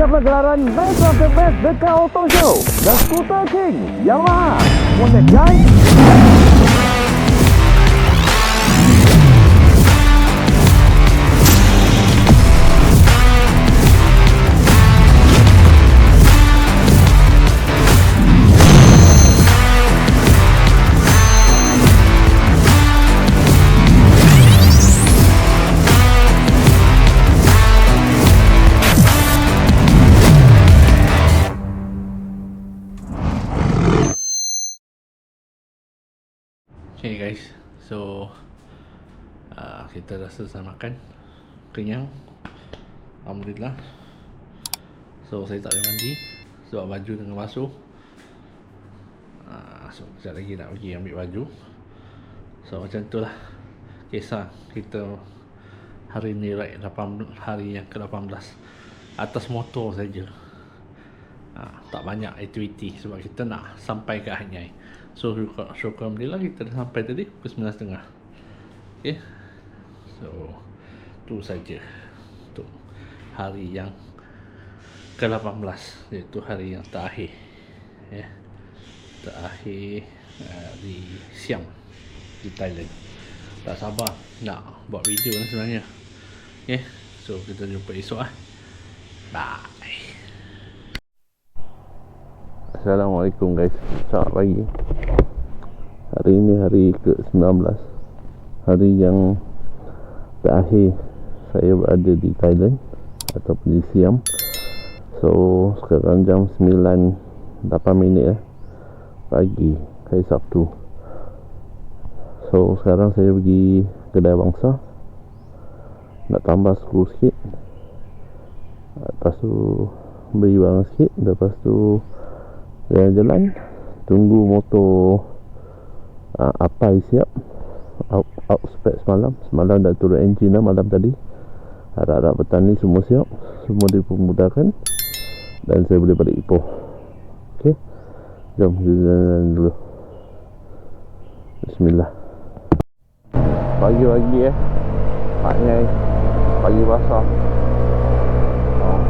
na paglaran Night of the Best The Auto Show. The Scooter King Yamaha. Mundet guys guys, so uh, kita dah selesai makan. Kenyang. Alhamdulillah. So saya tak boleh mandi Sebab baju tengah basuh. Uh, So sekejap lagi nak pergi ambil baju. So macam tu lah Kisah kita Hari ni ride 18, hari yang ke-18 Atas motor saja. Uh, Tak banyak aktiviti Sebab kita nak sampai ke Anyai So syukur, syukur Alhamdulillah kita dah sampai tadi pukul 9.30 Okay. So Tu saja. Untuk hari yang ke-18 Iaitu hari yang terakhir. Ya. Terakhir uh, di Siam Di Thailand. Tak sabar nak buat video ni sebenarnya. Okay. So kita jumpa esok lah Bye Assalamualaikum guys. Selamat pagi. Hari ini hari ke-19. Hari yang Terakhir Saya berada di Thailand Ataupun di Siam. So Sekarang jam 9 8 minit eh, Pagi Hari Sabtu. So sekarang saya pergi Kedai bangsa. Nak tambah skru sikit. Lepas tu Beli barang sikit. Lepas tu jalan-jalan tunggu motor uh, apa siap. Out, out spec semalam. Semalam dah turun enjin dah malam tadi. Harap-harap petang ni semua siap. Semua dipermudahkan. Dan saya boleh balik Ipoh. Ok jom kita jalan dulu. Bismillah. Pagi-pagi eh. Maknya pagi basah oh.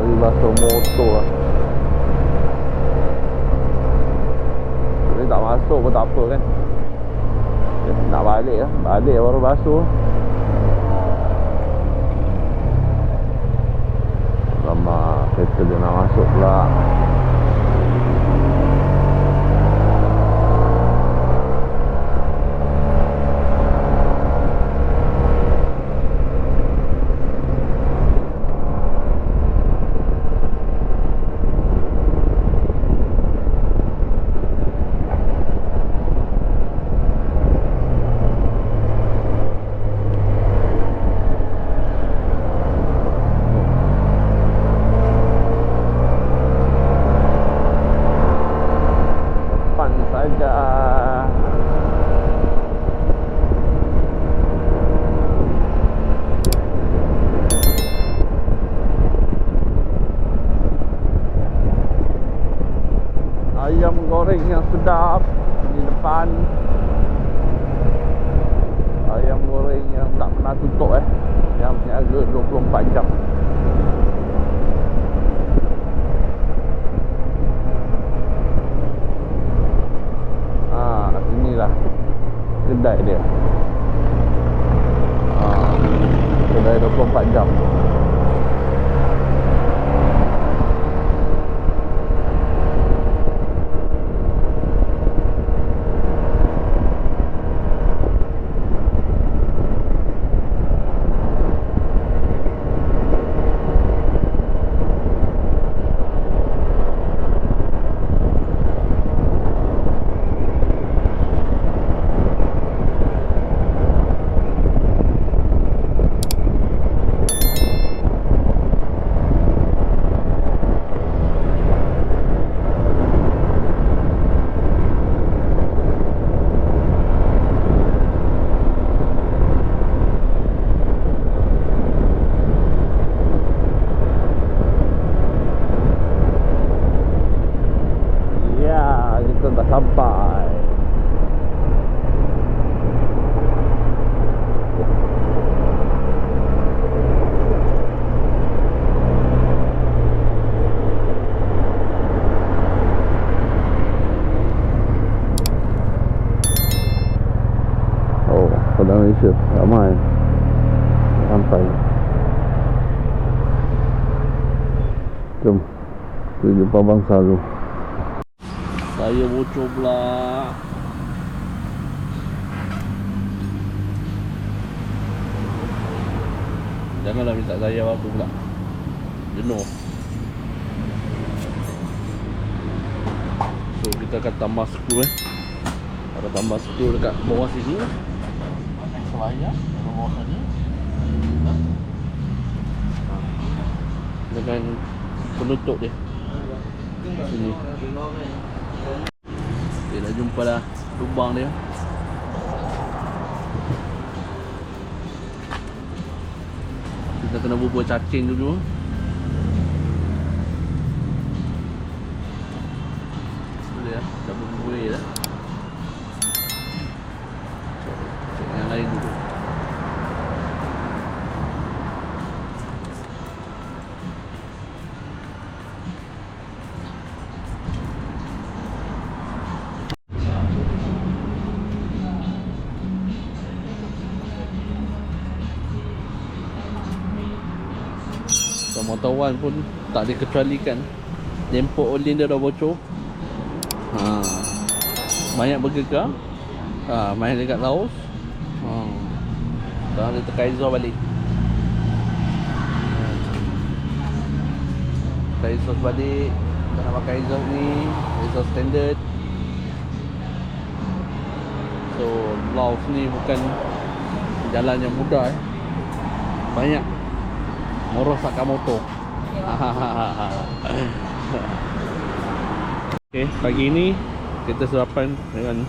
Lagi basuh motor lah Ni tak masuk pun tak apa kan Nak Balik baru basuh. Lama kereta dia nak masuk pula Depan saja Ayam goreng yang sedap Di depan. Ayam goreng yang tak pernah tutup eh. Yang berniaga 24 jam Jom Kita jumpa bangsa tu. Saya bocor pula. Janganlah minta saya apa-apa pula. Jenuh. So kita akan tambah skru eh. Ada tambah skru dekat bawah sini. Selayar bawah sana Dengan penutup dia. Sini. Okay dah jumpa dah lubang dia. Kita kena bubur cacing dulu Pemotauan pun tak dikecualikan Dempok olin dia dah bocor. Ha. Banyak bergegar. Ha, Main dekat Laos. Ha. Dia tekan exhaust balik. Exhaust balik Tak nak pakai exhaust ni. Exhaust standard. So Laos ni bukan Jalan yang mudah eh. Banyak merosakkan motor. Okey, pagi ni kita sarapan dengan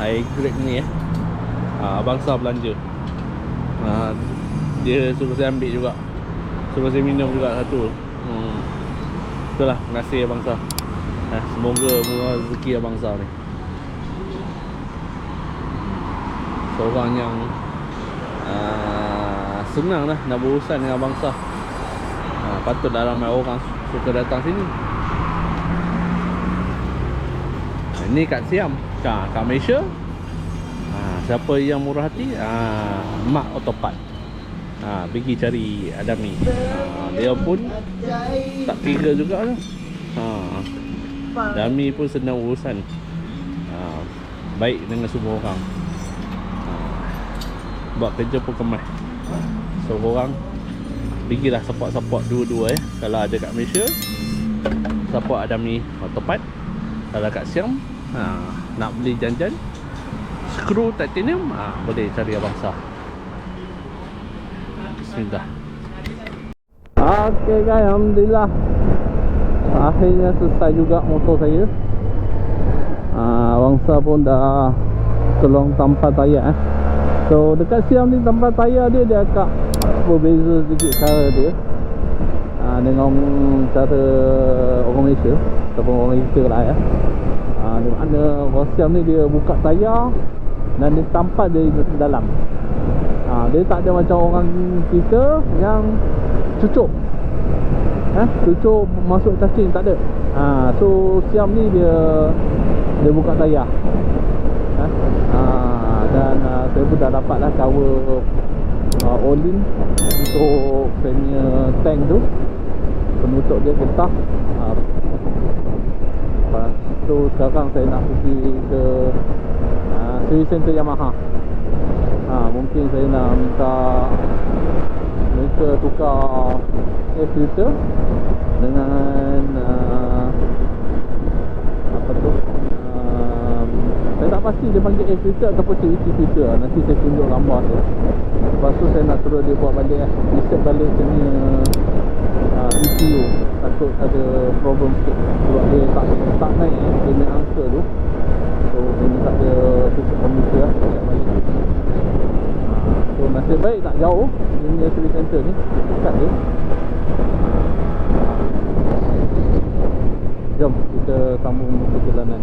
air grade ni ya. Ah, bangsa belanja. Ah, dia suruh saya ambil juga. Suruh saya minum juga satu. Hmm. Itulah, terima kasih bangsa. Ah, semoga murah rezeki bangsa ni. Seorang yang ah, senang lah nak berurusan dengan bangsa. Ha, patutlah ramai orang suka datang sini. Ha, Ini kat Siam. Ha, kat Malaysia. Ha, siapa yang murah hati? Ha, Mak Otopat. Ha, pergi cari Adami. Ha, dia pun tak kira juga lah. Ha, Adami pun senang urusan. Ha, baik dengan semua orang. Ha, buat kerja pun kemas. So Pergilah support-support dua-dua eh. Kalau ada kat Malaysia Support Adami Autopart Kalau kat Siam ha, Nak beli janjan Skru titanium ha, Boleh cari Abang Sah. Bismillah. Okay guys Alhamdulillah. Akhirnya selesai juga motor saya. Ha, Abang Sah pun dah Tolong tampal tayar eh. So dekat Siam ni tampal tayar dia Dia agak berbeza sedikit cara dia. Ha, Dengan cara orang Malaysia Ataupun orang kita lah ya ha, Di mana orang Siam ni dia buka tayar Dan dia tampal dari dalam. Ha, Dia tak ada macam orang kita yang cucuk. Eh, Cucuk masuk cacing tak ada. Ha, So Siam ni dia Dia buka tayar. Ha, Dan uh, saya pun dah dapat lah cover uh, Olin untuk punya tank tu. Penutup dia getah. Uh, lepas tu sekarang saya nak pergi ke uh, service center Yamaha. Uh, mungkin saya nak minta mereka tukar air filter dengan uh, apa tu tak pasti dia panggil air filter ataupun CVT filter lah. Nanti saya tunjuk gambar tu. Lepas tu saya nak suruh dia buat balik lah. Reset balik punya uh, ECU Takut ada problem sikit. Sebab dia tak, tak naik eh, Dia punya angka tu. So dia tak ada tutup komputer lah. Reset balik. Uh, So nasib baik tak jauh. Dia punya service center ni. Dekat dia. Jom kita sambung perjalanan